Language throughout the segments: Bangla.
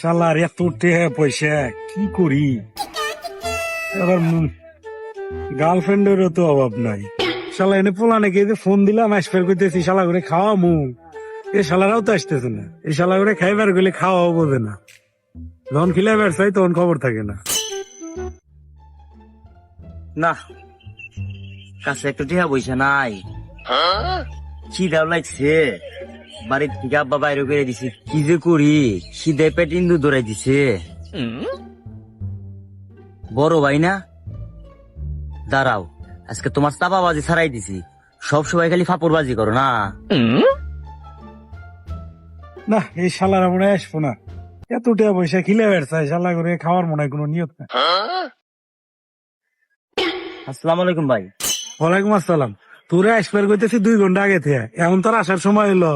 শালার এত টেহা পয়সা কি করি? এবার গার্লফ্রেন্ডেরও তো অভাব নাই। শালা এনে পোলা নাকি ফোন দিলাম আসফের করতেছি শালা করে খাওয়া মু এ শালারাও তো আসতেছে না। এই শালা করে খাইবার গেলে খাওয়াও বোঝে না। যখন খিলে বেড়াই তখন খবর থাকে না। না কাছে একটু টিহা বইসা নাই। খিদাও লাগছে। বাড়ির থেকে আব্বা বাইরে করে দিছে কি যে করি? খিদে পেট ইন্দু দৌড়াই দিছে। বড় ভাই না? দাঁড়াও আজকে তোমার চাপাবাজি ছাড়াই দিছি। সব সময় খালি ফাপড়বাজি করো না। না এই শালারা মনে হয় আসব না। এত টাকা পয়সা খিলে বেড়াই শালা করে খাওয়ার মনে হয় কোনো নিয়ত না আসসালামু আলাইকুম ভাই। ওয়ালাইকুম আসসালাম। তোরে আসবার করতেছি দুই ঘণ্টা আগে থেকে। এখন তোর আসার সময় হলো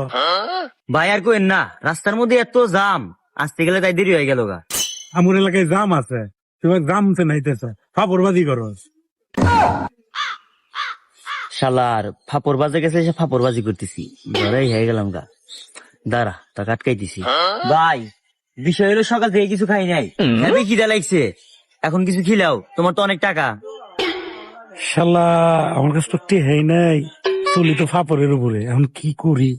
ভাই আর কোয়েন না রাস্তার মধ্যে এত জাম আসতে গেলে তাই দেরি হয়ে গেল গা। আমার এলাকায় জাম আছে তোমার জাম সে নাইতেছে ফাপড়বাজি করো শালার ফাপড় বাজে গেছে সে ফাপড় বাজি করতেছি ধরাই হয়ে গেলাম গা। দাঁড়া তা কাটকাই দিছি। ভাই বিষয় হলো সকাল থেকে কিছু খাই নাই। হেবি খিদা লাগছে। এখন কিছু খিলাও তোমার তো অনেক টাকা। শালা আমার কাছে তো টেহাই নাই। চলি তো ফাপড়ের উপরে এখন কি করি?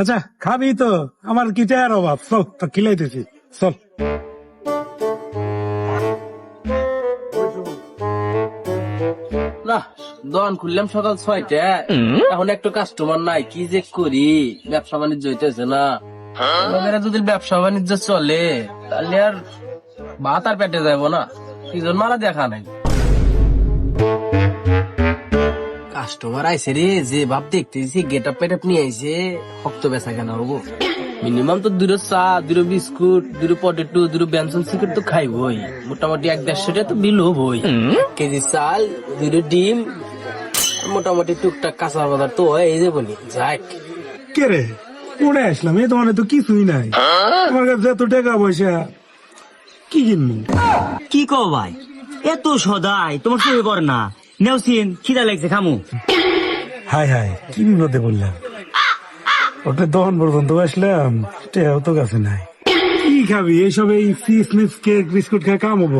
আচ্ছা খাবি তো আমার কি টেহার অভাব? চল তো খিলাইতেছি। চল। না দোকান খুললাম সকাল ছয়টা এখন একটু কাস্টমার নাই কি যে করি? ব্যবসা বাণিজ্য হইতেছে না। যদি ব্যবসা বাণিজ্য চলে তাহলে আর ভাত আর পেটে যাব না। সিজন মারা দেখা নাই? কাস্টমার আইসে রে যে ভাব দেখতেছি গেট আপ পেট আপ নিয়ে আইসে শক্ত বেচা কেন হব। মিনিমাম তো দুটো চা দুটো বিস্কুট দুটো পটেটো দুটো ব্যঞ্জন সিগারেট তো খাইবই। মোটামুটি এক দেড়শোটা তো বিল হবই। কেজি চাল দুটো ডিম মোটামুটি টুকটাক কাঁচা বাজার তো হয়ে যাব নি। যাক। কে রে? পড়ে আসলাম? এই দোকানে তো কিছুই নাই। আমার কাছে এত টাকা পয়সা কি কিনবো? কি কো ভাই? এত সদাই তোমার সঙ্গে কর না। নেওসিন খিদা লাগছে খামু। হাই হাই কি বিপদে বললাম ওটা দহন পর্যন্ত আসলাম টেহাও তো কাছে নাই। কি খাবি? এইসব এই চিপস মিপস কেক বিস্কুট খেয়ে কাম হব।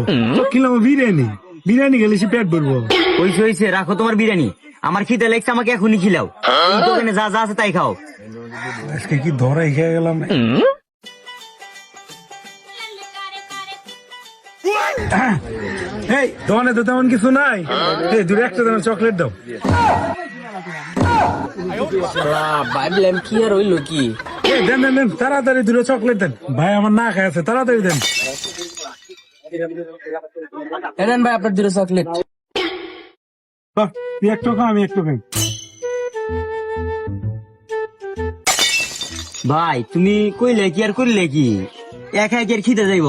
খেলাম বিরিয়ানি। বিরিয়ানি গেলে সে পেট ভরবো। হইছে হইছে রাখো তোমার বিরিয়ানি। আমার খিদা লাগছে আমাকে এখনই খিলাও। দোকানে যা যা আছে তাই খাও। আজকে কি ধরাই খেয়ে গেলাম? এই দোকানে তো তেমন কিছু নাই। এই দূরে একটা তেমন চকলেট দাও। ভাবলাম কি আর হইল কি দেন দেন দেন তাড়াতাড়ি দূরে চকলেট দেন। ভাই আমার না আছে তাড়াতাড়ি দেন। এনেন ভাই আপনার দুটো চকলেট বাহ, তুই একটু খা আমি একটু খাই। ভাই তুমি কইলে কি আর করলে কি? একা একের খিদে যাইব।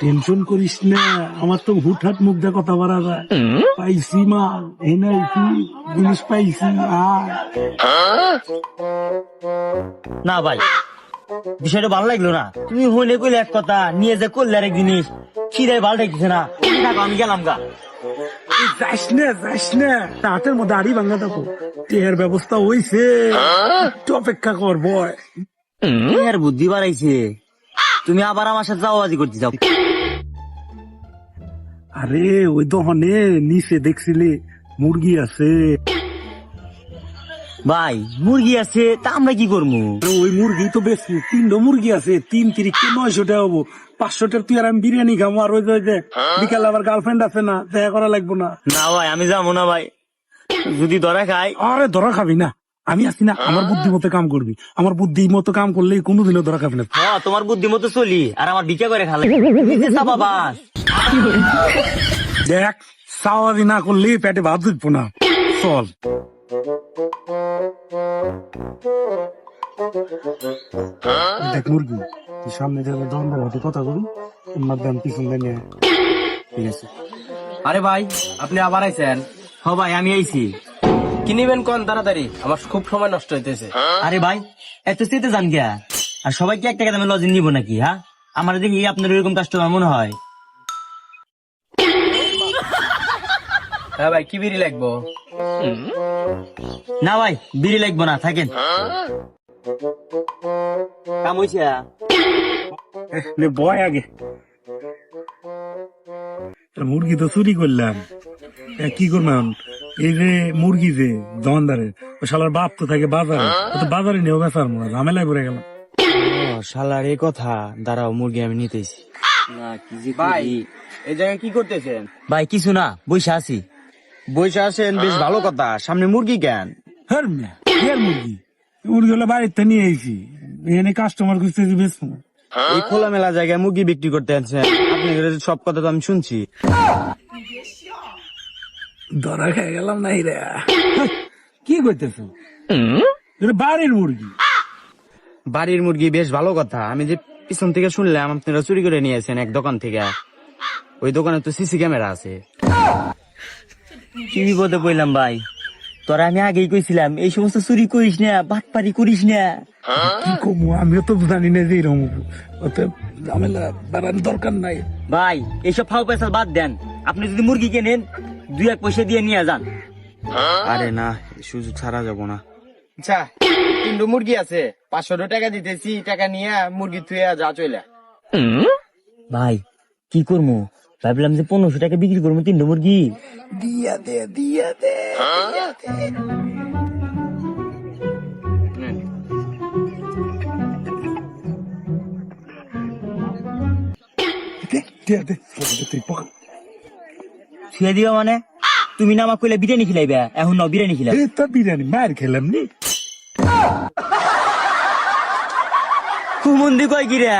টেনশন করিস না আমার তো হুটহাট মুখ দিয়ে কথা বলা যায়। পাইছি মাল এনাইছি জিনিস পাইছি না ভাই বিষয়টা ভালো লাগল না। তুমি হইলে কইলে এক কথা নিয়ে যে করলে আরেক জিনিস খিদায় ভালো লাগতেছে না। আমি গেলাম গা। যাস না যাস না তাঁতের মধ্যে আড়ি ভাঙা থাকো টেহার ব্যবস্থা হইছে। একটু অপেক্ষা কর বয়। এর বুদ্ধি বাড়াইছে। তুমি আবার আমার সাথে যাওয়াজি করতে যাও। আরে ওই দহনে নিচে দেখছিলি মুরগি আছে। ভাই মুরগি আছে তা আমরা কি করব? ওই মুরগি তো বেশি তিনটা মুরগি আছে তিন তিরিখকে নয়শো টাকা হব। পাঁচশো টাকা তুই আর আমি বিরিয়ানি খাব আর ওই যে- বিকালে আবার গার্লফ্রেন্ড আছে না দেখা করা লাগবো না। না ভাই আমি যাব না ভাই। যদি ধরা খাই আরে ধরা খাবি না। আমি আছি না আমার বুদ্ধি মতো কাম করবি। আমার বুদ্ধি মতো কাম করলে কোনোদিনও ধরা খাবি না। হ্যাঁ তোমার বুদ্ধি মতো চলি আর আমার ভিক্ষা করে খালে। দেখ সাওয়ারি না করলে পেটে ভাত দিবো না। চল। দেখ মুরগি তুই সামনে যাবে দোকানদার হাতে কথা আমার দাম পিছন নিয়ে ঠিক আছে। আরে ভাই আপনি আবার আইছেন? হ ভাই আমি আইছি। কি নিবেন কোন তাড়াতাড়ি? আমার খুব সময় নষ্ট হইতেছে। আরে ভাই এত চেতে যান গিয়া। আর সবাই কি এক টাকা দামে লজেন নিব নাকি হ্যাঁ? আমার দেখি আপনার এরকম কাস্টমার মনে হয়। হ্যাঁ ভাই কি বিড়ি লাগবো? না ভাই বিড়ি লাগবো না থাকেন। কাম হইছে? বয় আগে। তা মুরগি তো চুরি করলাম। এ, কি করলাম এই যে মুরগি যে দোকানদারের ও শালার বাপ তো থাকে বাজারে। ও তো বাজারে নিয়েও বেচার মনে ঝামেলায় পড়ে গেলাম ও শালার এই কথা দাঁড়াও মুরগি আমি নিতেছি। না কি যে ভাই এই জায়গায় কি করতেছেন? ভাই কিছু না বসে আছি। বসে আছেন বেশ ভালো কথা। সামনে মুরগি কেন? হ্যাঁ মুরগি? মুরগি হলো বাড়িতে নিয়ে আইছি। এখানে কাস্টমার খুঁজতেছি বেশ এই খোলামেলা জায়গায় মুরগি বিক্রি করতে আছেন আপনি সব কথা তো আমি শুনছি। ধরা খেয়ে গেলাম নাই রে। কি করতেছ? বাড়ির মুরগি। বাড়ির মুরগি বেশ ভালো কথা। আমি যে পিছন থেকে শুনলাম আপনারা চুরি করে নিয়েছেন এক দোকান থেকে। ওই দোকানে তো সিসি ক্যামেরা আছে। কি বিপদে পড়লাম ভাই? তোরা আমি আগেই কইছিলাম এই সমস্ত চুরি করিস না বাটপারি করিস না। কি কমু আমিও তো জানি না যে এরকম। ঝামেলা বাড়ানোর দরকার নাই। ভাই এইসব ফাও পয়সা বাদ দেন। আপনি যদি মুরগি কেনেন দুই এক পয়সা দিয়ে নিয়ে যান। আরে না সুযোগ ছাড়া যাব না। আচ্ছা তিনটে মুরগি আছে। পাঁচশো টাকা দিতেছি টাকা নিয়ে মুরগি থুয়ে যা চলে ভাই কি করব ভাবলাম যে পনেরোশো টাকা বিক্রি করব তিনটে মুরগি। দিয়া দে দিয়া দে দে, দিয়া দে। পকেট দিবা মানে? তুমি না আমাকে কইলে বিরিয়ানি খিলাইবে এখন না বিরিয়ানি খিলাই তো বিরিয়ানি মার খেলাম নি। কুমন্দি কয় কি রে?